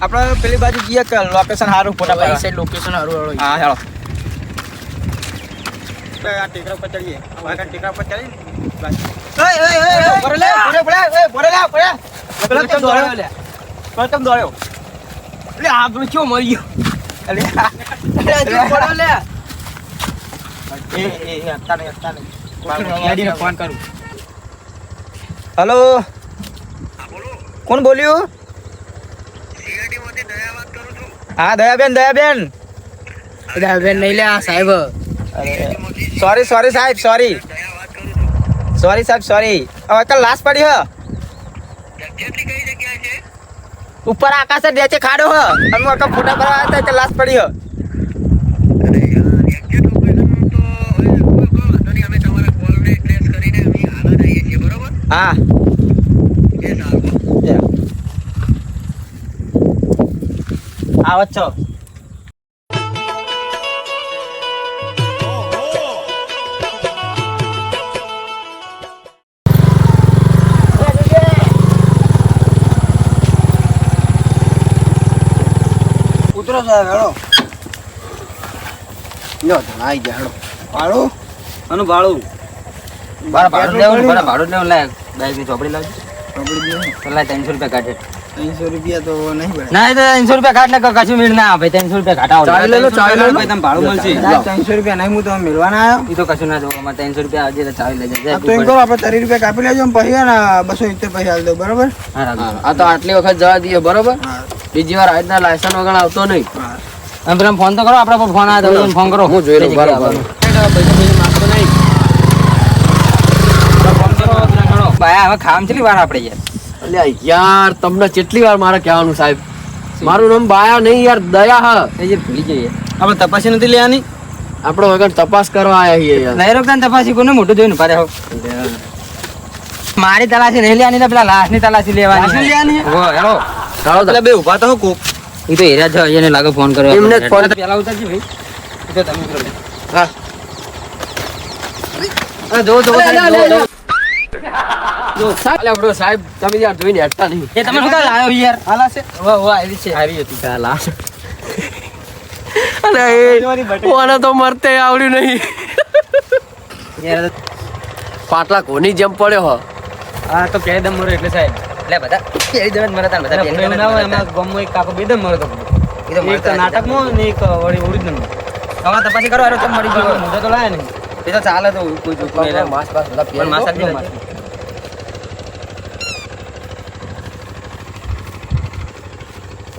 આપણે પેલી બાજુ જઈએ કે લોકેશન સારું ફોટા પાડવા સાઈડ લોકેશન હારું હારું હા ચાલો આ ટેકરા પર ચડીએ આ ટેકરા પર ચડી ઓય ઓય ઓય બોરે લે ભરે બોરે ઓય બોરે લે બોરે પેલો કેમ દોડ્યો લે પેલો કેમ દોડ્યો લે આ પેલો ચો મરી ગયો અલે બોરે લે એ એ એ અત્તા નહીં અત્તા ને ફોન કરું હેલો કોણ બોલ્યું હા દયાબેન દયાબેન. દયાબેન નહીં લે આ સાહેબ. સોરી સોરી સાહેબ સોરી સોરી સાહેબ સોરી હવે કાલ લાશ પડી હ. ઉપર આકાશ જ છે ખાડો હ. અમે અકા ફોટા ભરવા હતા એટલે લાશ પડી હ. હા. આવત છો. ઉતરો સાહેબ હેડો. લ્યો તો આઈ જા હેડો. ભાડું? આનું ભાડું? ભાડું લેવું ભાડું લેવું લાય. બાઈક ચોપડી લાવજો. પેલા ત્રણસો રૂપિયા કાઢે. ત્રણસો રૂપિયા તો નહીં પડે ના એ તો ત્રણસો રૂપિયા કાઢ કશું મેળ ના આવે ત્રણસો રૂપિયા કાઢાવો ચાવી લઈ ચાવી લઈ તમે ભાડું મળશે ત્રણસો રૂપિયા નહીં હું તમે મેળવાના આવ્યો. એ તો કશું ના જોવો ત્રણસો રૂપિયા આજે તો ચાવી તો એમ કરો આપણે ત્રીસ રૂપિયા કાપી લેજો પછી ને બસો પૈસા આલી દો બરોબર? આ તો આટલી વખત જવા દઈએ બરોબર? બીજી વાર આજના લાયસન્સ વગર આવતો નહીં. એમ પેલા ફોન તો કરો આપણા પર ફોન આવે તો ફોન કરો. હું જોઈ લઉં બરોબર. ભાઈ હવે ખામ કેટલી વાર આપણે યાર અલ્યા યાર તમને કેટલી વાર મારે કહેવાનું સાહેબ? મારું નામ બાયા નહીં યાર દયા હા. એ જે ભૂલી જઈએ આપણે તપાસી નથી લેવાની? આપણો વગર તપાસ કરવા આવ્યા છીએ યાર. નહીં રોકતા તપાસી કોને મોટું જોઈને પારે હો મારી તલાશી નહીં લેવાની ને પેલા લાશની તલાશી લેવાની. લેવાની? હો હેલો ચાલો તો. એટલે બે ઊભા તો હું કોક. એ તો હેરા છે એને લાગે ફોન કર્યો. એમને ફોન- પેલા ઉતારજી ભાઈ. તો તમે કરો. હા. જો જો. જો, સાહેબ, સાહેબ તમે યાર જોઈને હેઠતા નહીં. એ તમે શું લાવ્યો યાર? હાલા છે. હો હો આવી છે સારી હતી. ચાલ અરે ઓને તો મરતે આવડ્યું નહીં. પાટલા કોની જેમ પડ્યો હો. આ તો કે દમ મરો એટલે સાહેબ. એટલે બધા પહેલી દમ મરે તાર બધા પહેલી ના હોય મરે ગમ એક કાકો બે દમ મરો તો એ તો મરતા જ નાટકમાં ને એક વળી ઓરિજિનલ. હવે તપાસી કરો અરે કેમ મરી ગયો? મુદ્દા તો લાયા નહીં. એ તો ચાલે તો કોઈ જોતું નહીં. માસ પાસ બધા પણ માસ આપી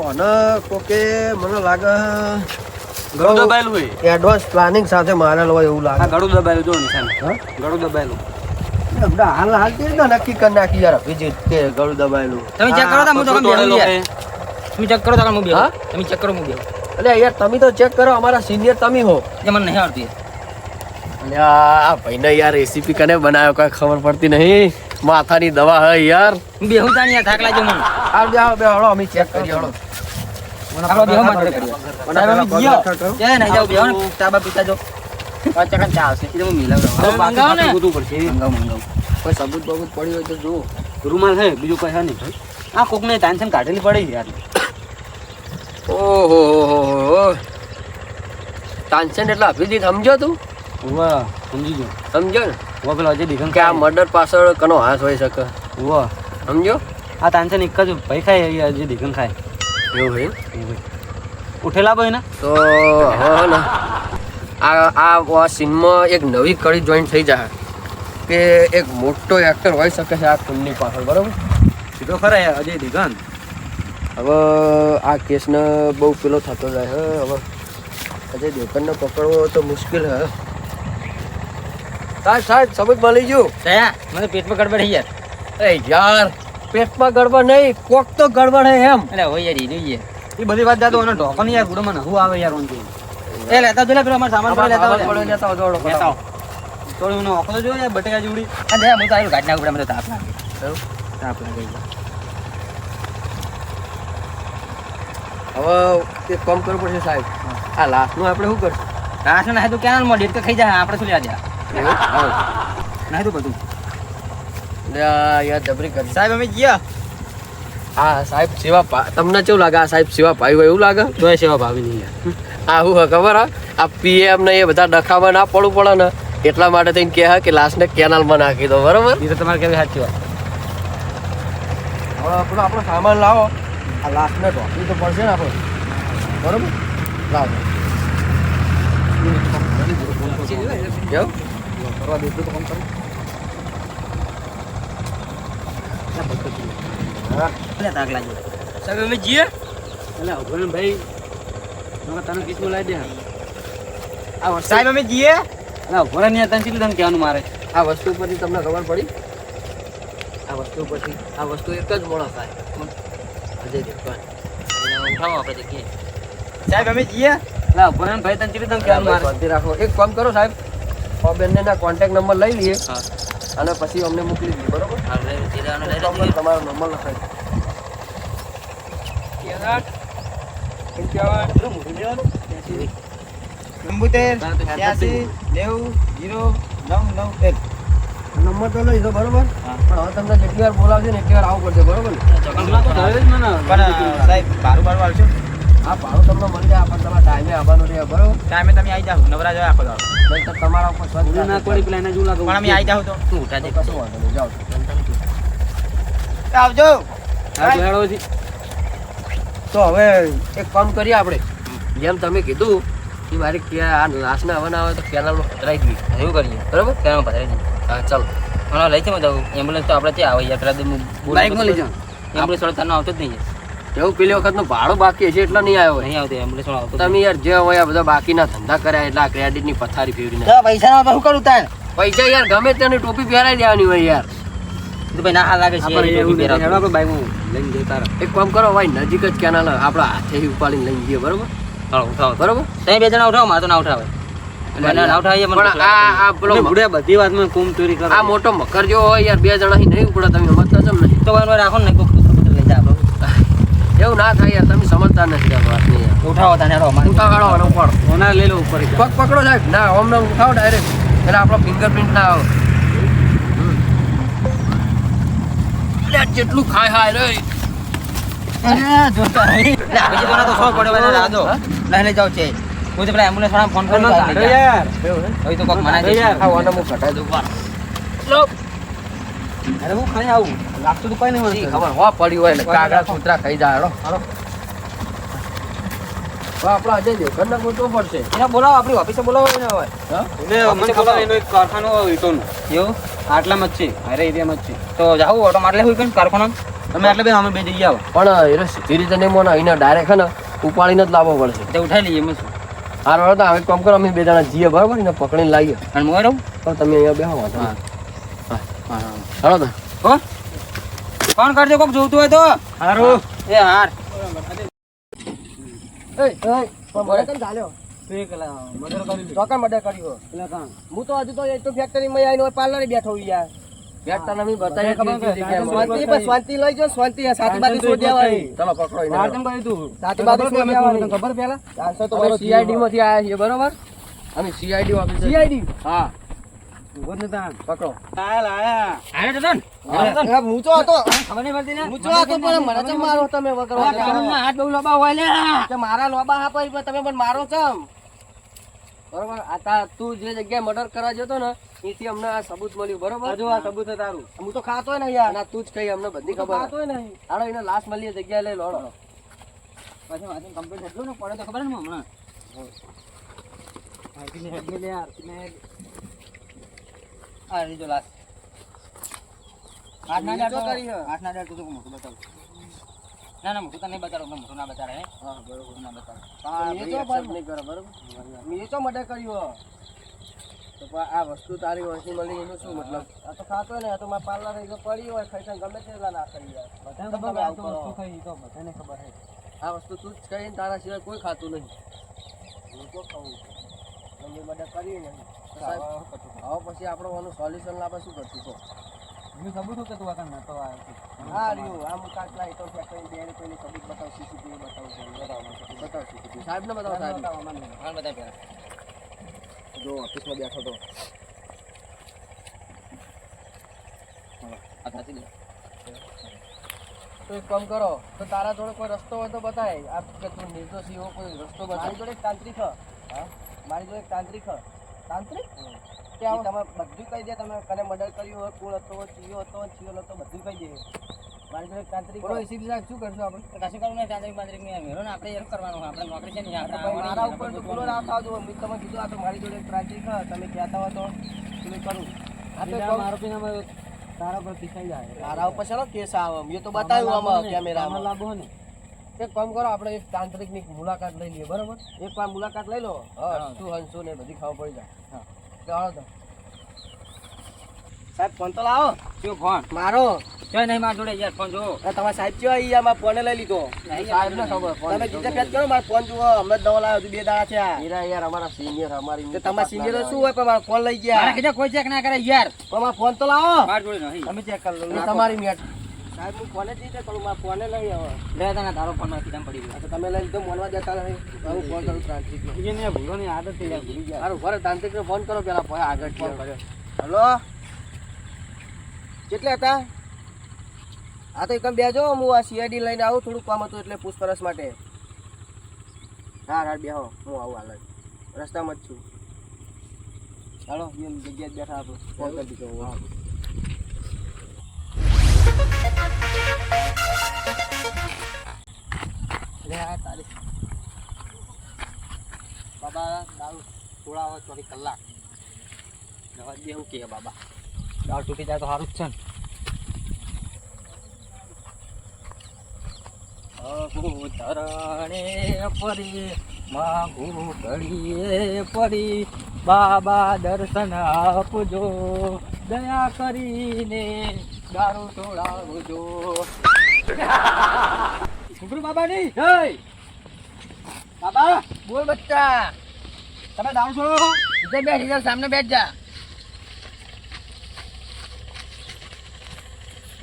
ઓને કોકે મને લાગે ગળું દબાયેલું હોય. એડવાન્સ પ્લાનિંગ સાથે મારેલો હોય એવું લાગે. ગળું દબાયેલું જો નિશાન ગળું દબાયેલું. હાલ હાલ નક્કી કરી નાખી યાર વિજિત કે ગળું દબાયેલું. તમે ચેક કરો હું તો પથ્થર બેહું તોડેલો યાર. તમે ચેક કરો તો હું બેહું. તમે ચેક કરો હું બેહું. એટલે યાર તમે તો ચેક કરો અમારા સિનિયર તમે હો. જે મને નહીં આવડતી. અને આ ભાઈને યાર રેસીપી કને બનાવ્યો કઈ ખબર પડતી નહીં. માથાની દવા હે યાર. હું બેહું તાણી થાક લાગ્યો મને. આ બે બે હળો અમે ચેક કરી હળો આપણો બેહો માં જોડે કરીએ. સાહેબ, અમે ગયો. એ નહીં જાઓ, બેહો ને, ચા બા પીતા. પાંચ ટકા ચા આવશે. એ તો હું. હવે હવે મંગાવો ને. ગોતવું પડશે. મંગાવું, મંગાવું. કોઈ સબૂત બબૂત પડી હોય તો જુઓ રૂમાલ છે બીજું કઈ છે નહીં આ કોક ટેન્શન કાઢેલી પડી યાર ઓહો તાનસેન એટલે અભિજીત સમજો તું વાહ સમજી ગયો સમજો ને વો પેલો અજય દીકન કે આ મર્ડર પાછળ કનો હાથ હોઈ શકે વાહ સમજો આ ટેન્શન એક જ ભાઈ ખાય અજય દીકન ખાય એવું હે? ઉઠેલા ભાઈ ને? તો હે ને આ આ સીનમાં એક નવી કડી જોઈન થઈ જાય કે એક મોટો એક્ટર હોઈ શકે છે આ ફિલ્મની પાછળ બરાબર? સીધો ખરા યાર અજય દીકન હવે આ કેસને બહુ પેલો થતો જાય હે હવે અજય દેવકરને પકડવો તો મુશ્કેલ હે. સાહેબ સાહેબ સમજ મળી ગયું. મને પેટમાં ગડબડ યાર. અરે યાર પેટમાં ગડબડ નહીં કોક તો ગડબડ હે એમ. અરે હોય યાર, ઈ જોઈએ. એ બધી વાત જાતો અને ઢોકો નહીં યાર ગુડમાં મને હું આવે યાર ઓનથી એ લેતા જો લે, પેલો અમારો સામાન પડ્યો લેતા પડ્યો લેતા આવજો, લેતા આવો. તો એનો જો યાર બટેકા જોડી આ દયા, હું તો આયુ ગાંઠ નાખું, મને તો તાપ લાગે. તાપ લાગે હવે તે કામ કરવું પડશે સાહેબ. આ લાસ્ટનું આપણે શું કરશું? ઘાસ ને નાહી તો ક્યાં મોડી તો ખાઈ જાય આપણે શું લેવા દે? નાહી તો બધું. યાર જબરી કરી. સાહેબ અમે ગયા. હા સાહેબ સેવા તમને કેવું લાગે? આ સાહેબ સેવા ભાઈ હોય એવું લાગે? તોય સેવા ભાવી નહીં આવું હે ખબર હા? આ પીએમ ને એ બધા ડખામાં ના પડવું પડે ને એટલા માટે થઈને કહે કે લાસ્ટને કેનાલમાં નાખી દો બરોબર? એ તો તમારે કેવી સાચી વાત. હવે આપણો આપણો સામાન લાવો. આ લાસ્ટને ટોપી તો પડશે ને આપણે. બરોબર? લાવો. કેવું? કરવા દે તો કામ કરો. એટલે તાક લાગ્યો? સાહેબ અમે જઈએ એટલે અભરણ ભાઈ તમે તને કિસ્મો લાવી દે આ વસ્તુ સાહેબ અમે જઈએ એટલે અભરણ ને તને કેટલું તને કહેવાનું મારે? આ વસ્તુ પરથી તમને ખબર પડી? આ વસ્તુ પરથી આ વસ્તુ એક જ મોડા થાય. અજય ઉઠાવો આપણે સાહેબ અમે જઈએ એટલે અભરણ ભાઈ તને કેટલું તને કહેવાનું મારે? રાખો. એક કામ કરો સાહેબ બેનને કોન્ટેક્ટ નંબર લઈ લઈએ. હા. અને પછી અમને મોકલી દીધી બરોબર? તમારો નંબર લખાઈ દો. ચુંબોતેર ત્યાસી નેવું જીરો નવ નવ એક. નંબર તો લઈ દો બરોબર પણ હવે તમને જેટલી વાર બોલાવશે ને એટલી વાર આવવું પડશે બરોબર ને? સાહેબ બારું બારું આવશો. આ ભાડું તમને મળી જાય પણ તમારે ટાઈમે આવવાનું રહે બરોબર? ટાઈમે તમે આવી જાઓ નવરા જાઓ આખો દાડો. નહીં તો તમારા ઉપર સ્વચ્છ ના કોઈ પેલા એને જોવું લાગે પણ અમે આવી જાઓ તો. તું ઉઠા દે કશું વાંધો નહીં જાઓ. આવજો. હા તો હવે એક કામ કરીએ આપણે. જેમ તમે કીધું કે મારી કે આ લાશના આવવાના આવે તો કેનાલમાં ખતરાઈ દઈએ એવું કરીએ. બરાબર? કેનાલ પધારી દઈએ હા ચાલો. મને લઈ જાય જાઉં એમ્બ્યુલન્સ તો આપણે ત્યાં આવે યાર પેલા બાઇકમાં લઈ જાઉં એમ્બ્યુલન્સ વાળો તને આવતો જ નહીં. એવું પેલી વખતનું ભાડું બાકી હશે એટલે નહીં આવ્યો. નહીં આવતો એમ્બ્યુલન્સ આવતો તમે યાર જે હોય આ બધા બાકીના ધંધા કર્યા એટલે આ ક્રેડિટની પથારી ફેરવી પૈસા ના શું કરું તાર? પૈસા યાર ગમે તેની ટોપી પહેરાઈ દેવાની હોય યાર. તો ભાઈ ના લાગે છે આપણે લઈને એક કામ કરો ભાઈ નજીક જ કેનાલ આપણા હાથે ઉપાડીને લઈને જઈએ બરોબર? ઉઠાવો. બરોબર? તમે બે જણા ઉઠાવો મારે તો ના ઉઠાવે. મને ના ઉઠાવીએ મને પણ આ આ પેલો તમે બુઢિયા બધી વાતમાં કોમ ચોરી કરો. આ મોટો મકર જેવો હોય યાર બે જણા નહીં ઉપડે તમે ચમ તો વાર રાખો ને કોક કૂતરું કૂતરું લઈ જાય આપણે એવું ના થાય યાર તમે સમજતા નથી આ વાતની યાર. ઉઠાવો તને હેડો અમારે. ઉઠાવાળો અને ઉપર ઓના લઈ લો ઉપર પગ પકડો સાહેબ. ના ઓમ ના ઉઠાવો ડાયરેક્ટ એટલે આપણો ફિંગરપ્રિન્ટ ના આવે. જેટલું ખાય હાય રે. એમ્બ્યુલન્સ વાળા ફોન કરી યાર. તો કોક મના છે આ હું ઘટાઈ દઉં અરે હું ખાઈ આવું. લાગતું તો કઈ નહીં ઈ ખબર હો પડ્યું હોય કાગડા કૂતરા ખાઈ જાય હેડો હાલો. તો આપણો અજય દેવગણને ગોતવો પડશે. એને બોલાવો આપણી ઓફિસે બોલાવો એને હવે. મને ખબર એનો એક કારખાનો ઈટોનો. એવું? આટલા જ છે મારે એરિયામાં જ છે. તો જાવું ઓટો માટલે હોય કઈ કારખાનો? તમે આટલે બે અમે બે જઈ આવો. પણ એ સીધી રીતે નહીં મોના એને ડાયરેક્ટ હે ને ઉપાડીને જ લાવવો પડશે. તે ઉઠાઈ લઈએ એમ શું. હારો હાલો તો હવે કામ કરો અમે બે જણા જઈએ બરાબર? ને પકડીને લાવીએ. અને મોય રહું તો તમે અહીંયા બેહો હા. હા હા. હાલો તો. હો? ફોન કરજો કોક જોતું હોય તો. હારું. એ હાર. હો. હું તો હજુ તો તો આવીને પાર્લરે બેઠો યાર. બેઠ તને અમે ખબર જાઓ, શાંતિ આ પકડો. આયા તો તન હતો ખબર નહીં પડતી ને? હતો પણ મને મારો તમે વગર કાનૂનના હાથ બહુ લાંબા હોય લે. કે મારા લોબા હા પાડી તમે પણ મારો ચમ. બરોબર? આ તા તું જે જગ્યાએ મર્ડર કરવા જતો ને એથી અમને આ સબૂત મળ્યું બરોબર? જો આ સબૂત છે તારું. હું. તો ખાતો ને યાર. ના તું જ કઈ અમને બધી ખબર ખાતો નહીં હાલો એને લાશ મળી જગ્યાએ લઈ લોડો પછી વાંચીને કમ્પ્લીટ એટલું ને? પડે તો ખબર ને હમણાં. આ રીજો લાસ્ટ આઠ ના બીજું ડાળ તો કરી હે. આઠ ના તો મોટું બતાવ. ના ના મોટું તો નહીં બતાડો મોટું ના બતાડે હે. હા બરોબર. ના બતાડે. મેં તો accept નહીં કરો બરોબર? મેં તો મર્ડર કર્યું તો આ વસ્તુ તારી વસ્તુ મળી એનું શું મતલબ? આ તો ખાતો ને આ તો મારા પાર્લર એ પડી હોય ખાઈ ગમે તેટલા ના કરી બધાને ખબર આ કરો. વસ્તુ ખાઈ તો બધાને ખબર હે. આ વસ્તુ તું જ કહીને તારા સિવાય કોઈ ખાતું નહીં. હું તો ખાઉં છું. તમે મર્ડર કર્યું નહીં. હવે પછી આપણે ઓનું સોલ્યુશન લાવે શું કરશું તો હું સબૂત કે તું આગળ નતો આવ્યો. હા રહ્યું. આમ હું લાઈ તો ફેક્ટરી બે રૂપિયાની સબૂત બતાવ સીસીટીવી બતાવું છું બતાવ સીસીટીવી સાહેબને બતાવો સાહેબ. હાલ બતાવ પેલા જો ઓફિસમાં બેઠો તો. આ દે તો એક કામ કરો તો તારા જોડે કોઈ રસ્તો હોય તો બતાય. આ કે તું નિર્દોષી હો કોઈ રસ્તો બતાય. મારી જોડે એક તાંત્રિક હ. હા? મારી જોડે એક તાંત્રિક હ. તાંત્રિક? તમે બધું કહી દે તમે કને મર્ડર કર્યું હોય કોણ હતો ચીયો હતો ચીયો હતો બધું કહી દે. મારી જોડે તાંત્રિક બોલો એસી બીજા શું કરશું આપણે? કશું કરવું નહીં તાંત્રિક બાંત્રિક નહીં મેરો ને આપણે એમ કરવાનું આપણે નોકરી છે ને મારા ઉપર તો પૂરો ના થાવજો મેં તમે કીધું આ તો મારી જોડે તાંત્રિક તમે કહેતા હો તો તમે કરું. આ તો તારા પર પીસાઈ જાય. તારા ઉપર ચાલો ને કેસ આવે. એ તો બતાવ્યું આમાં કેમેરામાં. એક કામ કરો આપણે એક તાંત્રિકની મુલાકાત લઈ લઈએ બરોબર? એક વાર મુલાકાત લઈ લો. શું હંસો ને બધી ખબર પડી જાય. સાહેબ ફોન તો લાવો. શું ફોન મારો. જોઈ નહીં મારા જોડે યાર ફોન જો તમારા સાહેબ કયો અહીંયા મારા ફોને લઈ લીધો. સાહેબ ને ખબર તમે જીતે ફેટ કરો મારો ફોન જુઓ. અમે જ દવા લાવ્યો છું બે દાડા થયા. હીરા યાર અમારા સિનિયર અમારી તમારા સિનિયર શું હોય પણ મારો ફોન લઈ ગયા. કીધું કોઈ ચેક ના કરે યાર. પણ મારો ફોન તો લાવો. મારા જોડે નહીં. તમે ચેક કરી લો. તમારી મેટ સાહેબ હું ફોને જ કરું મારા ફોને લઈ આવે? લે તને તારો ફોનમાં કીધા પડી તો તમે લઈ લીધો મોનવા નહીં હું ફોન કરું તાંત્રિક ગયો ને ભૂલોની આદત થઈ જાય ભૂલી ગયા. સારું ભરે તાંત્રિક ફોન કરો પેલા ભાઈ આગળ ફોન કર્યો. હલો? કેટલે હતા? આ તો એકમ બેજો હું આ સીઆઈડી લઈને આવું થોડું કામ હતું એટલે પૂછપરછ માટે. હા હા બેહો હું આવું હાલ રસ્તામાં જ છું. હાલો જગ્યા જ બેઠા આપણે ફોન કરી દીધો તૂટી જાય તો સારું જ છે પરી માગુ ઘડીએ પરી બાબા દર્શન આપજો. દયા કરીને દારૂ છોડાવજો ઘૂઘરું બાબા નહીં હે બાબા બોલ બચ્ચા તમે દારૂ છોડો ઇધર બેઠ ઇધર સામને બેઠ જા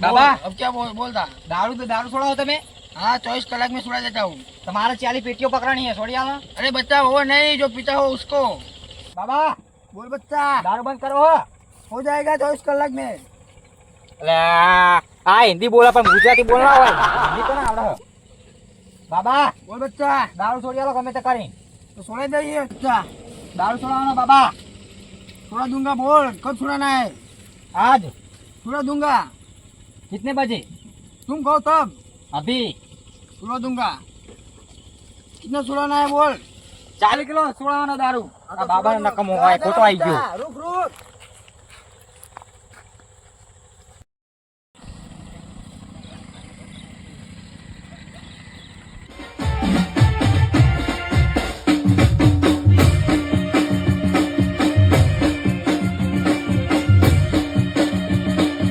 બાબા अब क्या बोल बोलता દારૂ તો દારૂ છોડાવો તમે हाँ चौबीस कलाक में सुना देता हूँ તમારે ચાલી પેટીઓ પકડવાની है છોડી આલો अरे बच्चा वो नहीं जो पीता हो उसको બાબા बोल बच्चा દારૂ બંધ કરો હો हो जाएगा चौबीस कलाक में એટલે આ હિન્દી બોલા પણ ગુજરાતી બોલવા હોય. હિન્દી તો ના આવડે બાબા બોલ બચ્ચા. દારૂ છોડી આલો ગમે તે કરી તો છોડી દઈએ બચ્ચા. દારૂ છોડાવવાનો બાબા. છોડા દુંગા બોલ કબ છોડાના હે? આજ. છોડા દુંગા. કિતને બજે? તુમ કહો તબ અભી. છોડા દુંગા. કિતને છોડાના હે બોલ? ચાલી કિલો છોડાવાનો દારૂ. બાબા નકમો હોય ખોટો આવી ગયો. રૂક રૂક.